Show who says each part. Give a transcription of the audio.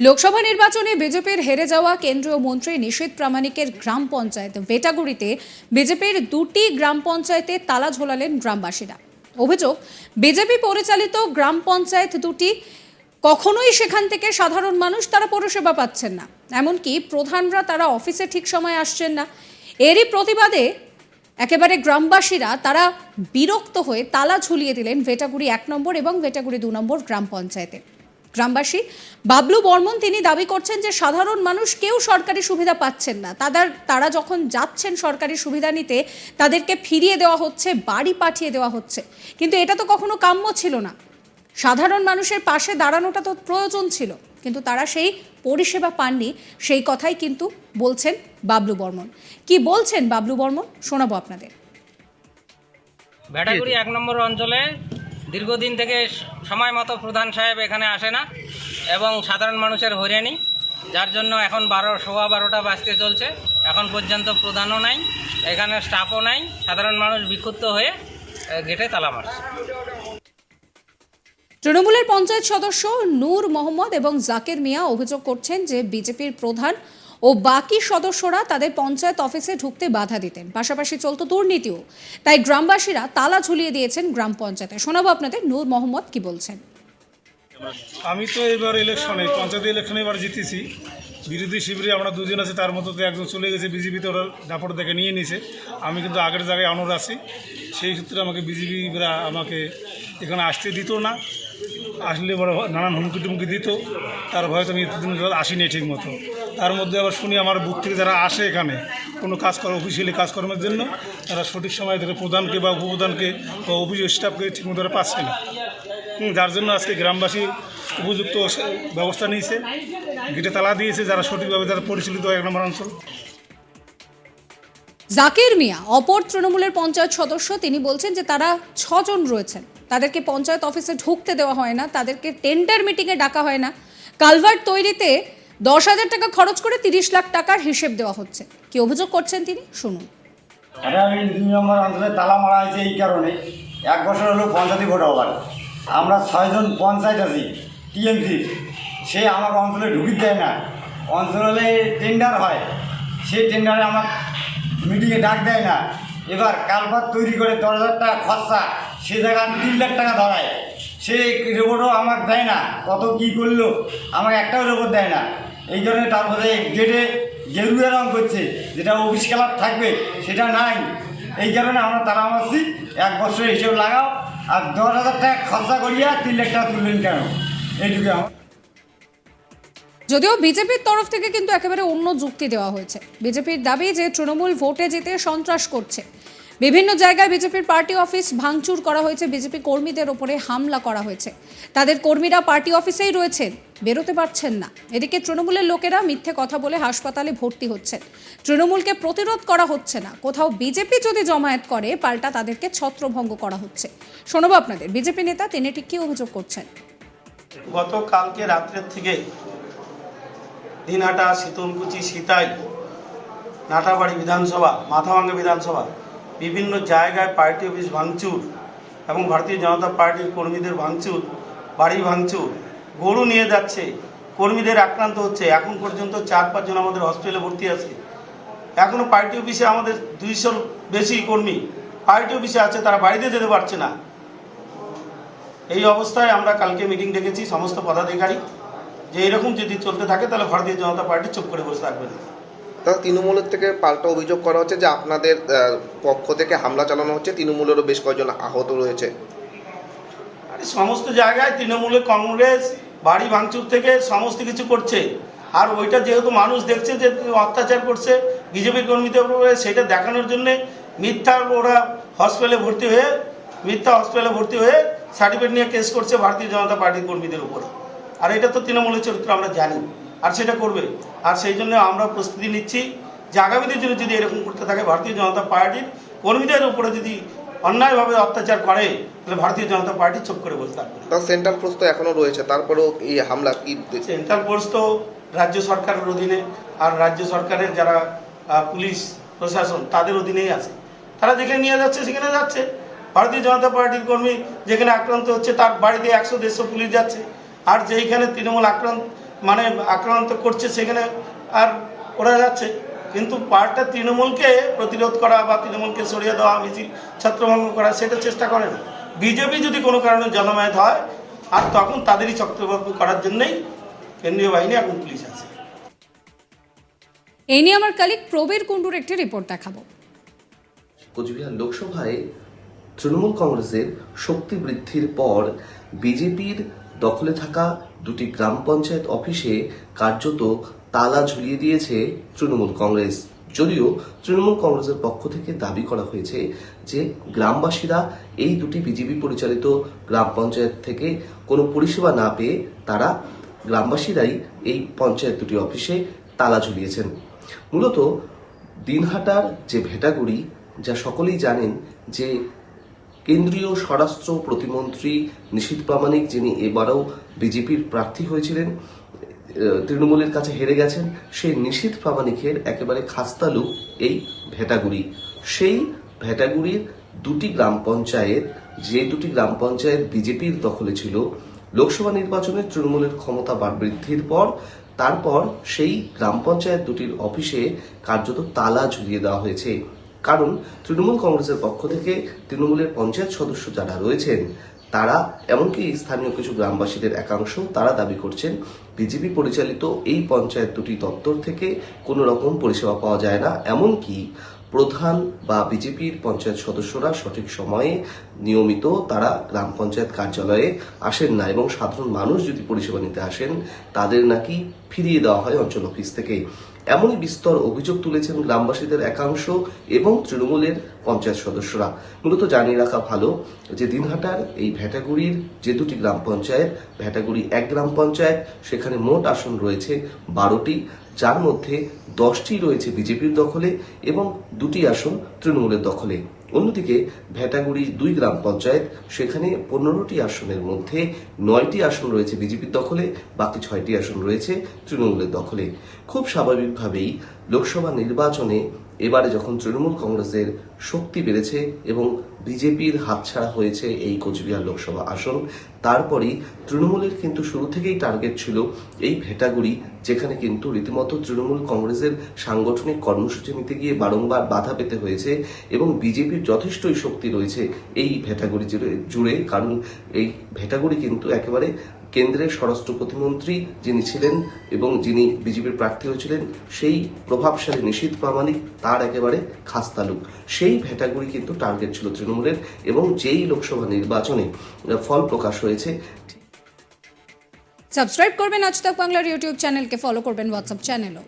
Speaker 1: লোকসভা নির্বাচনে বিজেপির হেরে যাওয়া কেন্দ্রীয় মন্ত্রী নিশীত প্রামাণিকের গ্রাম পঞ্চায়েত ভেটাগুড়িতে বিজেপির দুটি গ্রাম পঞ্চায়েতে তালা ঝোলালেন গ্রামবাসীরা। অভিযোগ, বিজেপি পরিচালিত গ্রাম পঞ্চায়েত দুটি কখনোই সেখান থেকে সাধারণ মানুষ তারা পরিষেবা পাচ্ছেন না। এমনকি প্রধানরা তারা অফিসে ঠিক সময় আসছেন না। এরই প্রতিবাদে একেবারে গ্রামবাসীরা তারা বিরক্ত হয়ে তালা ঝুলিয়ে দিলেন ভেটাগুড়ি এক নম্বর এবং ভেটাগুড়ি দু নম্বর গ্রাম পঞ্চায়েতে। গ্রামবাসী। বাবলু বর্মন তিনি দাবি করছেন যে সাধারণ মানুষ কেউ সরকারি সুবিধা পাচ্ছেন না। তাদের তারা যখন যাচ্ছেন সরকারি সুবিধা নিতে, তাদেরকে ফিরিয়ে দেওয়া হচ্ছে, বাড়ি পাঠিয়ে দেওয়া হচ্ছে। কিন্তু এটা তো কখনো কাম্য ছিল না। সাধারণ মানুষের পাশে দাঁড়ানোটা তো প্রয়োজন ছিল। কিন্তু তারা সেই পরিষেবা পাননি। সেই কথাই কিন্তু বলছেন বাবলু বর্মন। কি বলছেন বাবলু বর্মন? শোনাবো আপনাদের।
Speaker 2: ভেটাগুড়ি এক নম্বর অঞ্চলে দীর্ঘদিন থেকে সময় মতো প্রধান সাহেব এখানে আসে না এবং সাধারণ মানুষের হয়রানি, যার জন্য এখন বারো, সোয়া বারোটা বাজতে চলছে। এখন পর্যন্ত প্রধানও নাই, এখানে স্টাফও নাই, সাধারণ মানুষ বিক্ষুব্ধ হয়ে গেটে তালা মারছে।
Speaker 1: তৃণমূলের পঞ্চায়েত সদস্য নূর মোহাম্মদ এবং জাকের মিয়া অভিযোগ করছেন যে বিজেপির প্রধান ও বাকি সদস্যরা তাদের পঞ্চায়েত অফিসে ঢুকতে বাধা দিতেন। পাশাপাশি চলত দুর্নীতিও। তাই গ্রামবাসীরা তালা ঝুলিয়ে দিয়েছেন গ্রাম পঞ্চায়েতে। শোনাবো আপনাদের নূর মোহাম্মদ কি বলছেন।
Speaker 3: আমি তো এবার ইলেকশনে পঞ্চায়েত ইলেকশনে এবার জিতেছি। বিরোধী শিবিরে আমরা দুজন আছি, তার মধ্যে তো একজন চলে গেছে বিজেপিতে ওরা দাপট দেখে নিয়ে নিয়েছে আমি কিন্তু আগের জায়গায় অনর আছি। সেই সূত্রে আমাকে বিজেপিরা আমাকে এখানে আসতে দিত না। আসলে বড় নানান হুমকি টুমকি দিত। তার ভয়ে তো আমি এতদিন আসিনি ঠিক মতো। তার মধ্যে আবার শুনি আমার বুক থেকে যারা আসে এখানে, কোনো কাজ অফিসিয়ালি কাজকর্মের জন্য, তারা সঠিক সময় ধরে প্রধানকে বা উপপ্রধানকে বা অফিস স্টাফকে ঠিকমতো তারা পাচ্ছে না। যার জন্য আজকে গ্রামবাসী উপযুক্ত ব্যবস্থা নিয়েছে। গেটে তালা দিয়েছে যারা সঠিকভাবে তারা পরিচালিত এক নম্বর অঞ্চল।
Speaker 1: জাকির মিয়া, অপর তৃণমূলের পঞ্চায়েত সদস্য, তিনি বলছেন যে তারা ছজন রয়েছেন। তাদেরকে পঞ্চায়েত অফিসে ঢুকতে দেওয়া হয় না, তাদেরকে টেন্ডার মিটিংয়ে ডাকা হয় না। কালভার্ট তৈরিতে দশ হাজার টাকা খরচ করে তিরিশ লাখ টাকার হিসেব দেওয়া হচ্ছে। কি অভিযোগ করছেন তিনি? শুনুন।
Speaker 4: এটা ওই দুই নম্বর অঞ্চলে তালা মারা হয়েছে এই কারণে। এক বছর হলো পঞ্চায়েত ভোট হবার। আমরা ছয়জন পঞ্চায়েত আছি, টিএমসি। সে আমার অঞ্চলে ঢুকি দেয় না। অঞ্চলে টেন্ডার হয়। সেই টেন্ডারে আমার মিটিংয়ে ডাক দেয় না। এবার কালপাত তৈরি করে দশ হাজার টাকা খরচা সে জায়গায় তিন লাখ টাকা ধরায়। সে রিপোর্টও আমাকে দেয় না। কত কী করল? আমাকে একটাও রিপোর্ট দেয় না। এই জন্য তারপরে গেটে গেরুয়া রং করছে। যেটা অফিস ক্লাব থাকবে, সেটা নাই। এই কারণে আমরা তারা মারছি এক বছরের হিসেব লাগাও। আর দশ হাজার টাকা খরচা করিয়া তিন লাখ টাকা তুললেন কেন? এইটুকু আমার।
Speaker 1: যদিও বিজেপির তরফ থেকে কিন্তু একেবারে অন্য যুক্তি দেওয়া হয়েছে। বিজেপির দাবি যে তৃণমূল ভোটে যেতে সন্ত্রাস করছে। বিভিন্ন জায়গায় বিজেপির পার্টি অফিস ভাঙচুর করা হয়েছে। বিজেপি কর্মীদের ওপরে হামলা করা হয়েছে। তাদের কর্মীরা পার্টি অফিসেই রয়েছেন বেরোতে পারছেন না। এদিকে তৃণমূলের লোকেরা মিথ্যে কথা বলে হাসপাতালে ভর্তি হচ্ছেন। তৃণমূলকে প্রতিরোধ করা হচ্ছে না। কোথাও বিজেপি যদি জমায়েত করে, পাল্টা তাদেরকে ছত্রভঙ্গ করা হচ্ছে। শোনবো আপনাদের। বিজেপি নেতা, তিনি ঠিক কি অভিযোগ করছেন?
Speaker 5: গতকালকে রাত্রের থেকে দিনহাটা, শীতলকুচি, সীতাই, নাটাবাড়ি বিধানসভা, মাথাভাঙ্গা বিধানসভা বিভিন্ন জায়গায় পার্টি অফিস ভাঙচুর এবং ভারতীয় জনতা পার্টির কর্মীদের ভাঙচুর, বাড়ি ভাঙচুর, গরু নিয়ে যাচ্ছে, কর্মীদের আক্রান্ত হচ্ছে। এখন পর্যন্ত চার পাঁচজন আমাদের হসপিটালে ভর্তি আছে। এখনও পার্টি অফিসে আমাদের দুইশোর বেশি কর্মী। পার্টি অফিসে আছে, তারা বাড়িতে যেতে পারছে না। এই অবস্থায় আমরা কালকে মিটিং ডেকেছি সমস্ত পদাধিকারী। যে এরকম যদি চলতে থাকে, তাহলে ভারতীয় জনতা পার্টি চুপ করে বসে থাকবে না।
Speaker 6: তারা তৃণমূলের থেকে পাল্টা অভিযোগ করা হচ্ছে যে আপনাদের পক্ষ থেকে হামলা চালানো হচ্ছে, তৃণমূলেরও বেশ কয়েকজন আহত রয়েছে।
Speaker 5: আর সমস্ত জায়গায় তৃণমূলের কংগ্রেস, বাড়ি ভাঙচুর থেকে সমস্ত কিছু করছে। আর ওইটা যেহেতু মানুষ দেখছে যে অত্যাচার করছে, বিজেপি কর্মীদের উপরে, সেটা দেখানোর জন্য মিথ্যা ওরা হসপিটালে ভর্তি হয়ে, মিথ্যা হসপিটালে ভর্তি হয়ে সার্টিফিকেট নিয়ে কেস করছে ভারতীয় জনতা পার্টির কর্মীদের উপরে। আর এটা তো তৃণমূলের চরিত্র, আমরা জানি। আর সেটা করবে। আর সেই জন্য আমরা প্রস্তুতি নিচ্ছি যে আগামী দিনে যদি এরকম করতে থাকে ভারতীয় জনতা পার্টির কর্মীদের উপরে যদি অন্যায়ভাবে অত্যাচার করে তাহলে ভারতীয় জনতা পার্টি চুপ করে বসে থাকবে।
Speaker 6: তার সেন্ট্রাল ফোর্স তো এখনও রয়েছে তারপরেও এই হামলা কি
Speaker 5: সেন্ট্রাল ফোর্স তো রাজ্য সরকারের অধীনে আর রাজ্য সরকারের যারা পুলিশ প্রশাসন তাদের অধীনেই আছে। তারা যেখানে নিয়ে যাচ্ছে সেখানে যাচ্ছে। ভারতীয় জনতা পার্টির কর্মী যেখানে আক্রান্ত হচ্ছে তার বাড়িতে একশো দেড়শো পুলিশ যাচ্ছে। আর যেইখানে তৃণমূল আক্রান্ত মানে আক্রান্ত করছে সেখানে আর ওরা যাচ্ছে। কিন্তু পার্টটা তৃণমূলকে প্রতিরোধ করা বা তৃণমূলকে সরিয়ে দেওয়া মিছিল ছত্রভঙ্গ করা সেটা চেষ্টা করে না। বিজেপি যদি কোনো কারণে জনমায়েত হয় আর তখন তাদেরই ছত্রভঙ্গ করার জন্যই কেন্দ্রীয় বাহিনী এখন পুলিশ আছে।
Speaker 1: এই নিয়ে আমার কালিক প্রবীর কুণ্ডুর একটি রিপোর্ট দেখাবো।
Speaker 7: কোচবিহার লোকসভায় তৃণমূল কংগ্রেসের শক্তি বৃদ্ধির পর বিজেপির দখলে থাকা দুটি গ্রাম পঞ্চায়েত অফিসে কার্যত তালা ঝুলিয়ে দিয়েছে তৃণমূল কংগ্রেস। যদিও তৃণমূল কংগ্রেসের পক্ষ থেকে দাবি করা হয়েছে যে গ্রামবাসীরা এই দুটি বিজেপি পরিচালিত গ্রাম পঞ্চায়েত থেকে কোনো পরিষেবা না পেয়ে তারা গ্রামবাসীরাই এই পঞ্চায়েত দুটি অফিসে তালা ঝুলিয়েছেন। মূলত দিনহাটার যে ভেটাগুড়ি, যা সকলেই জানেন যে কেন্দ্রীয় স্বরাষ্ট্র প্রতিমন্ত্রী নিশীথ প্রামাণিক, যিনি এবারও বিজেপির প্রার্থী হয়েছিলেন তৃণমূলের কাছে হেরে গেছেন, সেই নিশীথ প্রামাণিকের একেবারে খাস্তালু এই ভেটাগুড়ি। সেই ভেটাগুড়ির দুটি গ্রাম পঞ্চায়েত, যে দুটি গ্রাম পঞ্চায়েত বিজেপির দখলে ছিল, লোকসভা নির্বাচনে তৃণমূলের ক্ষমতা বৃদ্ধির পর, তারপর সেই গ্রাম পঞ্চায়েত দুটির অফিসে কার্যত তালা ঝুলিয়ে দেওয়া হয়েছে। কারণ তৃণমূল কংগ্রেসের পক্ষ থেকে তৃণমূলের পঞ্চায়েত সদস্য যারা রয়েছেন, তারা এমনকি স্থানীয় কিছু গ্রামবাসীদের একাংশ তারা দাবি করছেন, বিজেপি পরিচালিত এই পঞ্চায়েত দুটি দপ্তর থেকে কোনো রকম পরিষেবা পাওয়া যায় না। এমনকি প্রধান বা বিজেপির পঞ্চায়েত সদস্যরা সঠিক সময়ে নিয়মিত তারা গ্রাম পঞ্চায়েত কার্যালয়ে আসেন না এবং সাধারণ মানুষ যদি পরিষেবা নিতে আসেন, তাদের নাকি ফিরিয়ে দেওয়া হয় অঞ্চল অফিস থেকে। এমনই বিস্তর অভিযোগ তুলেছেন গ্রামবাসীদের একাংশ এবং তৃণমূলের পঞ্চায়েত সদস্যরা। মূলত জানিয়ে রাখা ভালো যে দিনহাটার এই ভেটাগুড়ির যে দুটি গ্রাম পঞ্চায়েত, ভেটাগুড়ি এক গ্রাম পঞ্চায়েত, সেখানে মোট আসন রয়েছে বারোটি, যার মধ্যে দশটি রয়েছে বিজেপির দখলে এবং দুটি আসন তৃণমূলের দখলে। অন্যদিকে ভেটাগুড়ি দুই গ্রাম পঞ্চায়েত, সেখানে পনেরোটি আসনের মধ্যে নয়টি আসন রয়েছে বিজেপির দখলে, বাকি ছয়টি আসন রয়েছে তৃণমূলের দখলে। খুব স্বাভাবিকভাবেই লোকসভা নির্বাচনে এবারে যখন তৃণমূল কংগ্রেসের শক্তি বেড়েছে এবং বিজেপির হাতছাড়া হয়েছে এই কোচবিহার লোকসভা আসন, তারপরেই তৃণমূলের কিন্তু শুরু থেকেই টার্গেট ছিল এই ভেটাগুড়ি, যেখানে কিন্তু রীতিমতো তৃণমূল কংগ্রেসের সাংগঠনিক কর্মসূচি নিতে গিয়ে বারংবার বাধা পেতে হয়েছে এবং বিজেপির যথেষ্টই শক্তি রয়েছে এই ভেটাগুড়ি জুড়ে। কারণ এই ভেটাগুড়ি কিন্তু একেবারে কেন্দ্রের স্বরাষ্ট্র প্রতিমন্ত্রী যিনি ছিলেন এবং যিনি বিজেপির প্রার্থী হয়েছিলেন, সেই প্রভাবশালী নিষিদ্ধ প্রামাণিক তার একেবারে খাস তালুক সেই ভেটাগুড়ি কিন্তু টার্গেট ছিল তৃণমূলের এবং যেই লোকসভা নির্বাচনে ফল প্রকাশ হয়েছে
Speaker 1: সাবস্ক্রাইব করবেন আজ তক বাংলার ইউটিউব চ্যানেলকে, ফলো করবেন হোয়াটসঅ্যাপ চ্যানেলও।